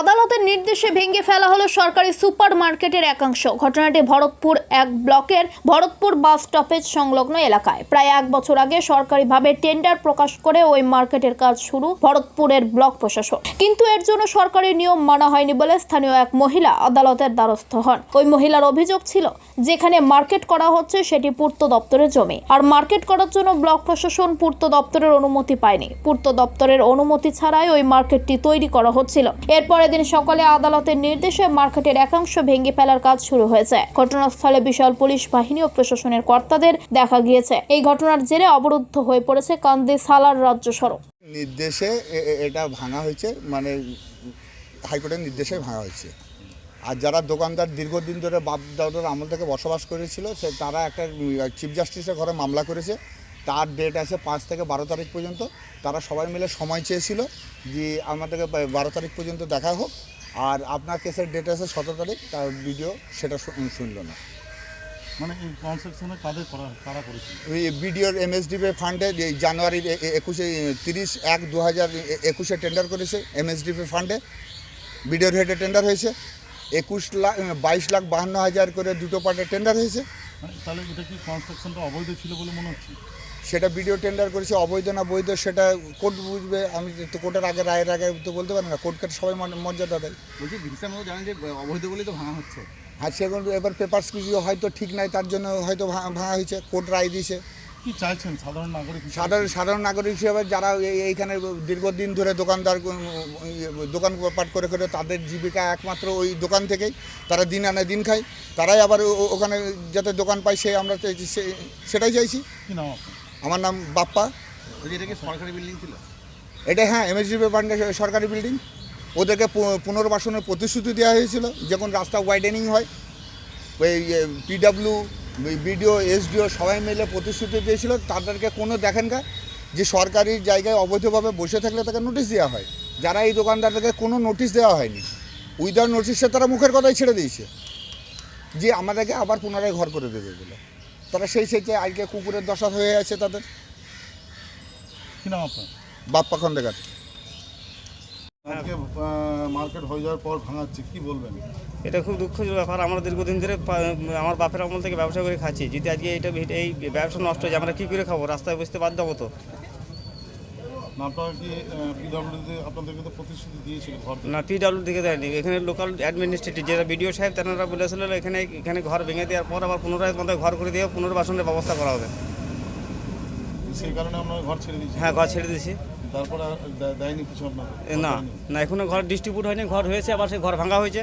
আদালতের নির্দেশে ভেঙে ফেলা হলো সরকারি সুপার মার্কেটের একাংশ। ঘটনাটি ভরতপুর এক ব্লকের ভরতপুর বাস স্টপেজ সংলগ্ন এলাকায়। প্রায় এক বছর আগে সরকারিভাবে টেন্ডার প্রকাশ করে ওই মার্কেটের কাজ শুরু ভরতপুরের ব্লক প্রশাসন। কিন্তু এর জন্য সরকারি নিয়ম মানা হয়নি বলে স্থানীয় এক মহিলা আদালতের দ্বারস্থ হন। ওই মহিলার অভিযোগ ছিল, যেখানে মার্কেট করা হচ্ছে সেটি পূর্ত দপ্তরের জমি। আর মার্কেট করার জন্য ব্লক প্রশাসন পূর্ত দপ্তরের অনুমতি পায়নি। পূর্ত দপ্তরের অনুমতি ছাড়াই ওই মার্কেটটি তৈরি করা হচ্ছিল। এরপরের দিন সকালে আদালতের নির্দেশে মার্কেটের একাংশ ভেঙে ফেলার কাজ শুরু হয়েছে। ঘটনাস্থলে বিশাল পুলিশ বাহিনী ও প্রশাসনের কর্তাদের দেখা গিয়েছে। এই ঘটনার জেরে অবরুদ্ধ হয়ে পড়েছে কান্দি সালার রাজ্য সড়ক। নির্দেশে এটা ভাঙা হয়েছে মানে হাইকোর্টের নির্দেশে ভাঙা হয়েছে। আর যারা দোকানদার দীর্ঘদিন ধরে বাপ দাদার আমল থেকে বসবাস করেছিল, সে তারা একটা চিফ জাস্টিসের ঘরে মামলা করেছে। তার ডেট আছে পাঁচ থেকে বারো তারিখ পর্যন্ত। তারা সবাই মিলে সময় চেয়েছিল যে আমাদেরকে বারো তারিখ পর্যন্ত দেখা হোক। আর আপনার কেসের ডেট আছে সতেরো তারিখ তার ভিডিও সেটা শুনল না। মানে এই কনস্ট্রাকশনে কাদের করা কারা করেছিল? ওই বিডিওর এমএসডিপি ফান্ডে যে জানুয়ারির একুশে তিরিশ এক দু হাজার একুশে টেন্ডার করেছে এমএসডিপি ফান্ডে বিডিওর হেডে টেন্ডার হয়েছে। একুশ লাখ বাইশ লাখ বাহান্ন হাজার করে দুটো পার্টে টেন্ডার হয়েছে। মানে তাহলে এটা কি কনস্ট্রাকশনটা অবৈধ ছিল বলে মনে হচ্ছে? সেটা ভিডিও টেন্ডার করেছে অবৈধ না বৈধ সেটা কোর্ট বুঝবে। আমি তো কোর্টের আগে রায়ের আগে তো বলতে পারি না কোর্টকে সবাই মর্যাদা দেয়। বলছি জানেন যে অবৈধ বলেই তো ভাঙা হচ্ছে। আর সেগুলো এবার পেপার্স কিছু হয়তো ঠিক নাই তার জন্য হয়তো ভাঙা হয়েছে কোর্ট রায় দিয়েছে। কি চাইছেন সাধারণ নাগরিক সাধারণ সাধারণ নাগরিক হিসেবে যারা এই- এইখানে দীর্ঘদিন ধরে দোকানদার দোকান পাট করে করে তাদের জীবিকা একমাত্র ওই দোকান থেকেই তারা দিন আনে দিন খায়। তারাই আবার ওখানে যাতে দোকান পায় সে আমরা সেটাই চাইছি। কি নাম আপনার? আমার নাম বাপ্পা। এটা কি সরকারি বিল্ডিং ছিল? এটা হ্যাঁ এমএসডিপি ফান্ডে সরকারি বিল্ডিং ওদেরকে পুনর্বাসনের প্রতিশ্রুতি দেওয়া হয়েছিল যখন রাস্তা ওয়াইডেনিং হয়। ওই পিডাব্লিউ বিডিও এসডিও সবাই মিলে প্রতিশ্রুতি দিয়েছিল তাদেরকে কোনো দেখেন কা যে সরকারি জায়গায় অবৈধভাবে বসে থাকলে তাকে নোটিশ দেওয়া হয়। যারা এই দোকানদারদেরকে কোনো নোটিশ দেওয়া হয়নি। উইদাউট নোটিশে তারা মুখের কথাই ছেড়ে দিয়েছে। যে আমাদেরকে আবার পুনরায় ঘর করে দেবে বলে। তারা সেই সেই যে আজকে কুকুরের দশা হয়ে আছে তাদের। কি নাম আপনার? বাপ্পা খন্দেকার। আজকে মার্কেট হয়ে যাওয়ার পর ভাঙাচ্ছে কি বলবেন? এটা খুব দুঃখজনক ব্যাপার। আমরা দীর্ঘদিন ধরে আমার বাপের আমল থেকে ব্যবসা করে খাচ্ছি। যদি আজকে এটা এই ব্যবসা নষ্ট হয়ে যায় আমরা কী করে খাব? রাস্তায় বসতে বাধ্য হব তো। না আপনারা কি পিডব্লিউডিতে আপনাদেরকে তো প্রতিশ্রুতি দিয়েছিল ঘর না পিডাব্লিউ দিকে দেয়নি। এখানে লোকাল অ্যাডমিনিস্ট্রেটিভ যেটা বিডিও সাহেব তেনারা বলেছিল এখানে এখানে ঘর ভেঙে দেওয়ার পর আবার পুনরায় আমাদের ঘর করে দিয়ে পুনর্বাসনের ব্যবস্থা করা হবে। সেই কারণে আপনারা ঘর ছেড়ে হ্যাঁ ঘর ছেড়ে দিয়েছি। তারপরে দেয়নি কিছু আপনাদের না না এখনও ঘর ডিস্ট্রিবিউট হয়নি ঘর হয়েছে আবার সেই ঘর ভাঙা হয়েছে।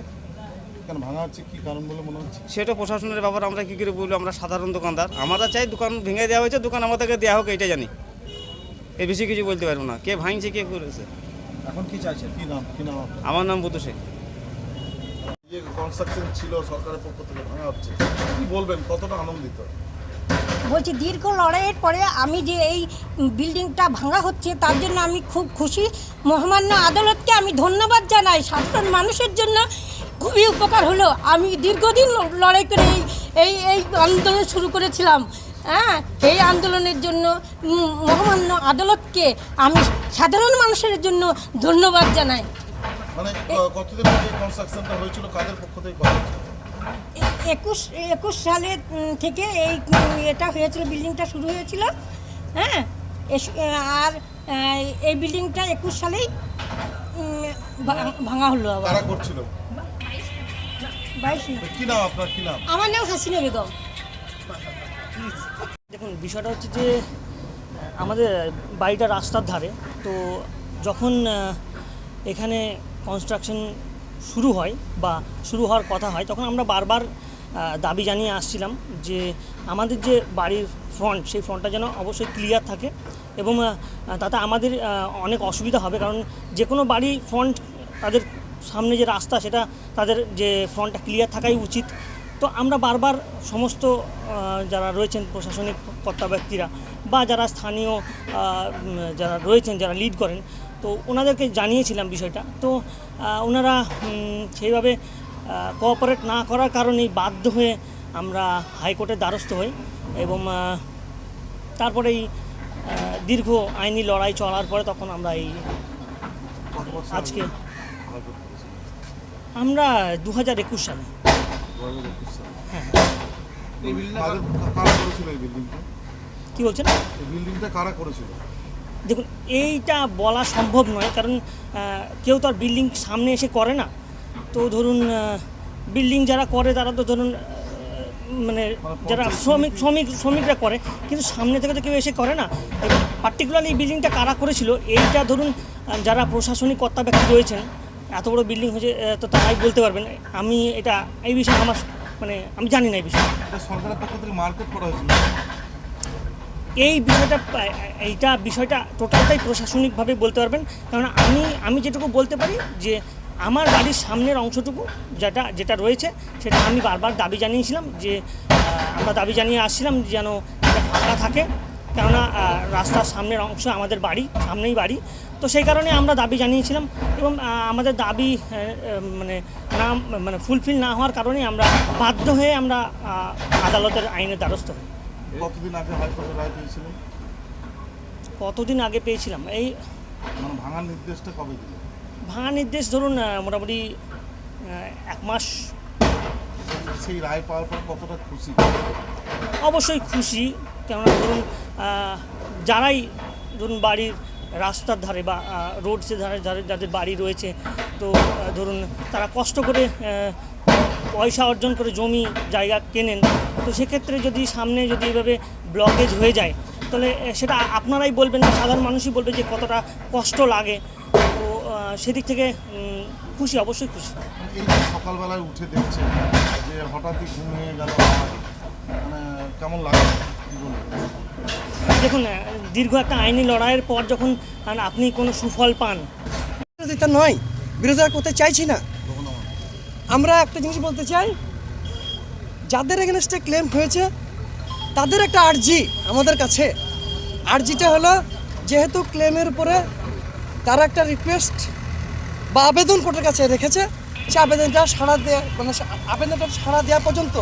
কেন ভাঙা হচ্ছে কি কারণ বলে মনে হচ্ছে? সেটা প্রশাসনের ব্যাপার আমরা কী করে বলব? আমরা সাধারণ দোকানদার। আমরা চাই দোকান ভেঙে দেওয়া হয়েছে দোকান আমাদেরকে দেওয়া হোক এটা জানি। এর বেশি কিছু বলতে পারব না। কে ভাঙছে কে করেছে? এখন কি চাইছেন কি নাম? কি নাম আমার নাম বুধু শেখ। যে কনস্ট্রাকশন ছিল সরকারের পক্ষ থেকে ভাঙা হচ্ছে কি বলবেন? কতটা আনন্দিত? বলছি দীর্ঘ লড়াইয়ের পরে আমি যে এই বিল্ডিংটা ভাঙা হচ্ছে তার জন্য আমি খুব খুশি। মহামান্য আদালতকে আমি ধন্যবাদ জানাই। সাধারণ মানুষের জন্য খুবই উপকার হলো। আমি দীর্ঘদিন লড়াই করে এই এই এই আন্দোলন শুরু করেছিলাম। হ্যাঁ এই আন্দোলনের জন্য মহামান্য আদালতকে আমি সাধারণ মানুষের জন্য ধন্যবাদ জানাই। মানে একুশ একুশ সালে থেকে এই এটা হয়েছিল বিল্ডিংটা শুরু হয়েছিল। হ্যাঁ আর এই বিল্ডিংটা একুশ সালেই ভাঙা হলো আবার। কারা করছিল? আমার নাম হাসিনা বেগম। দেখুন, বিষয়টা হচ্ছে যে আমাদের বাড়িটা রাস্তার ধারে, তো যখন এখানে কনস্ট্রাকশন শুরু হয় বা শুরু হওয়ার কথা হয়, তখন আমরা বারবার দাবি জানিয়ে আসছিলাম যে আমাদের যে বাড়ির ফ্রন্ট সেই ফ্রন্টটা যেন অবশ্যই ক্লিয়ার থাকে এবং তাতে আমাদের অনেক অসুবিধা হবে। কারণ যে কোনো বাড়ি ফ্রন্ট তাদের সামনে যে রাস্তা, সেটা তাদের যে ফ্রন্টটা ক্লিয়ার থাকাই উচিত। তো আমরা বারবার সমস্ত যারা রয়েছেন প্রশাসনিক কর্তা ব্যক্তিরা বা যারা স্থানীয় যারা রয়েছেন যারা লিড করেন তো ওনাদেরকে জানিয়েছিলাম বিষয়টা। তো ওনারা সেইভাবে কোঅপারেট না করার কারণেই বাধ্য হয়ে আমরা হাইকোর্টের দ্বারস্থ হই এবং তারপরে এই দীর্ঘ আইনি লড়াই চলার পরে তখন আমরা এই আজকে আমরা দু হাজার একুশ সালে। কি বলছেন? দেখুন, এইটা বলা সম্ভব নয়, কারণ কেউ তো আর বিল্ডিং সামনে এসে করে না। তো ধরুন বিল্ডিং যারা করে, তারা তো ধরুন মানে যারা শ্রমিক শ্রমিক, শ্রমিকরা করে, কিন্তু সামনে থেকে তো কেউ এসে করে না। পার্টিকুলারলি এই বিল্ডিংটা কারা করেছিল, এইটা ধরুন যারা প্রশাসনিক কর্তা ব্যক্তি রয়েছেন এত বড় বিল্ডিং হয়েছে তো তারাই বলতে পারবেন। আমি এটা এই বিষয়ে আমার মানে আমি জানি না এই বিষয়ে। সরকারের পক্ষ থেকে মার্কেট করা হয়েছিল? এই বিষয়টা এইটা বিষয়টা টোটালটাই প্রশাসনিকভাবে বলতে পারবেন। কারণ আমি আমি যেটুকু বলতে পারি যে আমার বাড়ির সামনের অংশটুকু যেটা যেটা রয়েছে সেটা আমি বারবার দাবি জানিয়েছিলাম যে আমরা দাবি জানিয়ে আসছিলাম যেন এটা ফাঁকা থাকে। কেননা রাস্তার সামনের অংশ আমাদের বাড়ি সামনেই বাড়ি। তো সেই কারণে আমরা দাবি জানিয়েছিলাম এবং আমাদের দাবি মানে না মানে ফুলফিল না হওয়ার কারণে আমরা বাধ্য হয়ে আমরা আদালতের আইনের দ্বারস্থ হই। কতদিন আগে হাইকোর্টের রায় পেয়েছিলেন? কতদিন আগে পেয়েছিলাম? এই মানে ভাঙার নির্দেশটা কবে দিল ভাঙা নির্দেশ ধরুন মোটামুটি এক মাস। সেই রায় পাওয়ার পর কতটা খুশি? অবশ্যই খুশি। কেননা ধরুন যারাই ধরুন বাড়ির রাস্তার ধারে বা রোডসের ধারে ধারে, যাদের বাড়ি রয়েছে, তো ধরুন তারা কষ্ট করে পয়সা অর্জন করে জমি, জায়গা কেনেন, তো সেক্ষেত্রে যদি সামনে যদি এভাবে ব্লকেজ হয়ে যায়, তাহলে সেটা আপনারাই বলবেন বা সাধারণ মানুষই বলবে যে কতটা কষ্ট লাগে তো সেদিক থেকে খুশি, অবশ্যই খুশি এই সকালবেলায় উঠে দেখছে যে হঠাৎই ঘুম গেল মানে কেমন লাগে? দেখুন দীর্ঘ একটা আইনি লড়াইয়ের পর যখন আপনি কোনো সুফল পান বিরোধিতা নয় বিরোধিতা করতে চাইছি না। আমরা একটা জিনিস বলতে চাই, যাদের এগেনস্টে ক্লেম হয়েছে, তাদের একটা আর্জি আমাদের কাছে। আর্জিটা হলো, যেহেতু ক্লেমের উপরে তারা একটা রিকোয়েস্ট বা আবেদন কোর্টের কাছে রেখেছে, সে আবেদনটা সাড়া দেওয়া মানে আবেদনটা সাড়া দেওয়া পর্যন্ত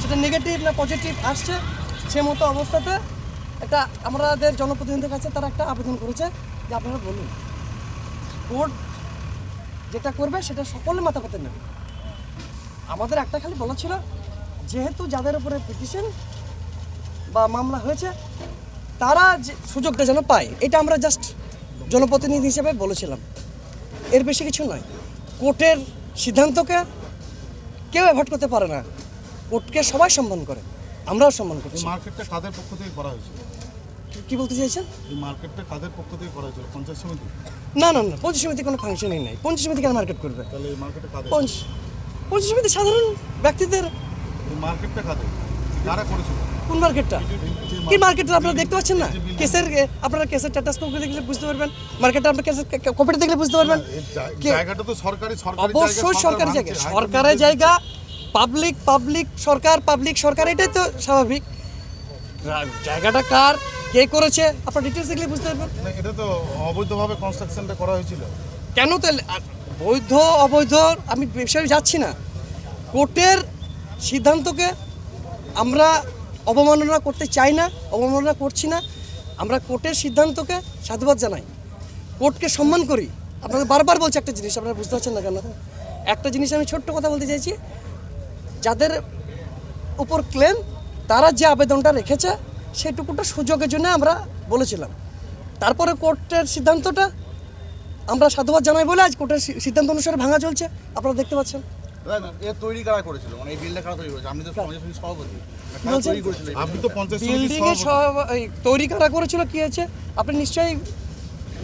সেটা নেগেটিভ না পজিটিভ আসছে। সে মতো অবস্থাতে একটা আমাদের জনপ্রতিনিধিদের কাছে তারা একটা আবেদন করেছে যে আপনারা বলুন। কোর্ট যেটা করবে সেটা সকলে মাথা পেতে নেবে। আমাদের একটা খালি বলা ছিল, যেহেতু যাদের উপরে পিটিশন বা মামলা হয়েছে, তারা যে সুযোগটা যেন পায়, এটা আমরা জাস্ট জনপ্রতিনিধি হিসেবে বলেছিলাম। এর বেশি কিছু নয়। কোর্টের সিদ্ধান্তকে কেউ অ্যাভয়েড করতে পারে না। কোর্টকে সবাই সম্মান করে। আমরাও সম্মান করছি। মার্কেটটা কাদের পক্ষ থেকে করা হয়েছিল? কি বলতে চাইছেন? এই মার্কেটটা কাদের পক্ষ থেকে করা হয়েছিল? পঞ্চায়েত সমিতি? না না না পঞ্চায়েত সমিতি কোনো ফাংশনই নেই। পঞ্চায়েত সমিতি কেন মার্কেট করবে? তাহলে এই মার্কেটে কাদের? পঞ্চ পঞ্চায়েত সমিতি সাধারণ ব্যক্তিদের এই মার্কেটটা কাদের? কারা করেছিল? কোন মার্কেটটা কি মার্কেটটা আপনারা দেখতে পাচ্ছেন না? কেসের আপনারা কেসের স্ট্যাটাস কপি দেখলে বুঝতে পারবেন। মার্কেটটা আপনার কেসের কপিটা দেখলে বুঝতে পারবেন। জায়গাটা তো সরকারি সরকারি অবশ্যই জায়গা, সরকারি জায়গা। সরকারের জায়গা পাবলিক পাবলিক সরকার পাবলিক সরকার এটাই তো স্বাভাবিক। জায়গাটা কার কে করেছে আপনার ডিটেলস দেখলে বুঝতে পারবেন। এটা তো অবৈধভাবে কনস্ট্রাকশনটা করা হয়েছিল। কেন তাহলে আর বৈধ অবৈধ আমি বিষয়ে যাচ্ছি না। কোর্টের সিদ্ধান্তকে আমরা অবমাননা করতে চাই না অবমাননা করছি না। আমরা কোর্টের সিদ্ধান্তকে সাধুবাদ জানাই। কোর্টকে সম্মান করি। আপনাকে বারবার বলছি একটা জিনিস আপনারা বুঝতে পারছেন না কেন? একটা জিনিস আমি ছোট্ট কথা বলতে চাইছি। যাদের উপর ক্লেম তারা যে আবেদনটা রেখেছে সেটুকুটা সুযোগের জন্য আমরা বলেছিলাম। তারপরে কোর্টের সিদ্ধান্তটা আমরা সাধুবাদ জানাই বলে আজ কোর্টের সিদ্ধান্ত অনুসারে ভাঙা চলছে। আপনারা দেখতে পাচ্ছেন। তৈরি কারা করেছিল? মানে কি হয়েছে? আপনি নিশ্চয়ই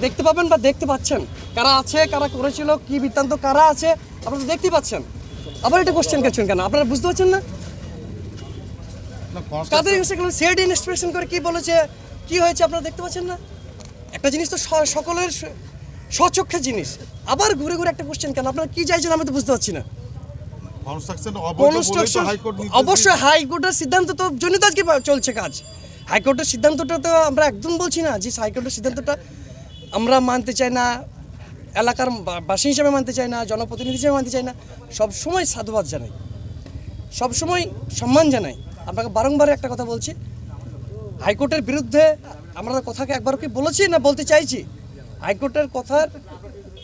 দেখতে পাবেন বা দেখতে পাচ্ছেন। কারা আছে কারা করেছিল কি বৃত্তান্ত কারা আছে আপনারা তো দেখতে পাচ্ছেন। আবার এটা কোশ্চেন করছেন কেন? আপনারা বুঝতে পারছেন না? না, construction- কাদের সেগুলো সেড ইনস্পিরেশন করে কি বলেছে কি হয়েছে আপনারা দেখতে পাচ্ছেন না? একটা জিনিস তো সকলের স্বচক্ষে জিনিস। আবার ঘুরে ঘুরে একটা কোশ্চেন কেন? আপনারা কি চাইছেন আমি তো বুঝতে পারছি না। অবশ্যই হাইকোর্টের সিদ্ধান্ত তো জন্য তো আজকে চলছে কাজ। হাইকোর্টের সিদ্ধান্তটা তো আমরা একদম বলছি না যে হাইকোর্টের সিদ্ধান্তটা আমরা মানতে চাই না এলাকার বাসী হিসাবে মানতে চায় না, জনপ্রতিনিধি হিসেবে মানতে চায় না সব সময় সাধুবাদ জানাই। সব সময় সম্মান জানাই। আপনাকে বারংবার একটা কথা বলছি, হাইকোর্টের বিরুদ্ধে আমরা কথাকে একবার কি বলেছি না বলতে চাইছি? হাইকোর্টের কথার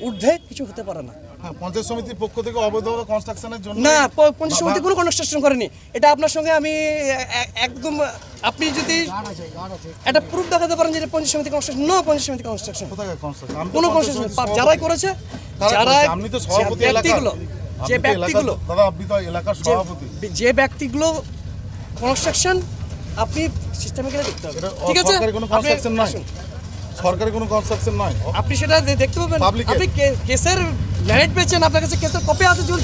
ঊর্ধ্বে কিছু হতে পারে না। পঞ্চায়েত সমিতির পক্ষ থেকে অবৈধভাবে কনস্ট্রাকশনের জন্য না পঞ্চায়েত সমিতি কোনো কনস্ট্রাকশন করেনি। এটা আপনার সঙ্গে আমি একদম আপনি যদি একটা প্রুফ দেখাতে পারেন যে পঞ্চায়েত সমিতি কনস্ট্রাকশন নো পঞ্চায়েত সমিতি কনস্ট্রাকশন কোনো কনস্ট্রাকশন যারাই করেছে কারা যারা ব্যক্তিগুলো যে ব্যক্তিগুলো। দাদা আপনি তো এলাকার সভাপতি। যে ব্যক্তিগুলো কনস্ট্রাকশন আপনি সিস্টেমে গেলে দেখতে হবে। ঠিক আছে? কোনো কনস্ট্রাকশন নয়। সরকারি কোনো কনস্ট্রাকশন নয়। আপনি সেটা দেখতে পাবেন। আপনি কেসের ম্যারিট পেয়েছেন আপনার কাছে কেসের কপি আছে চলছে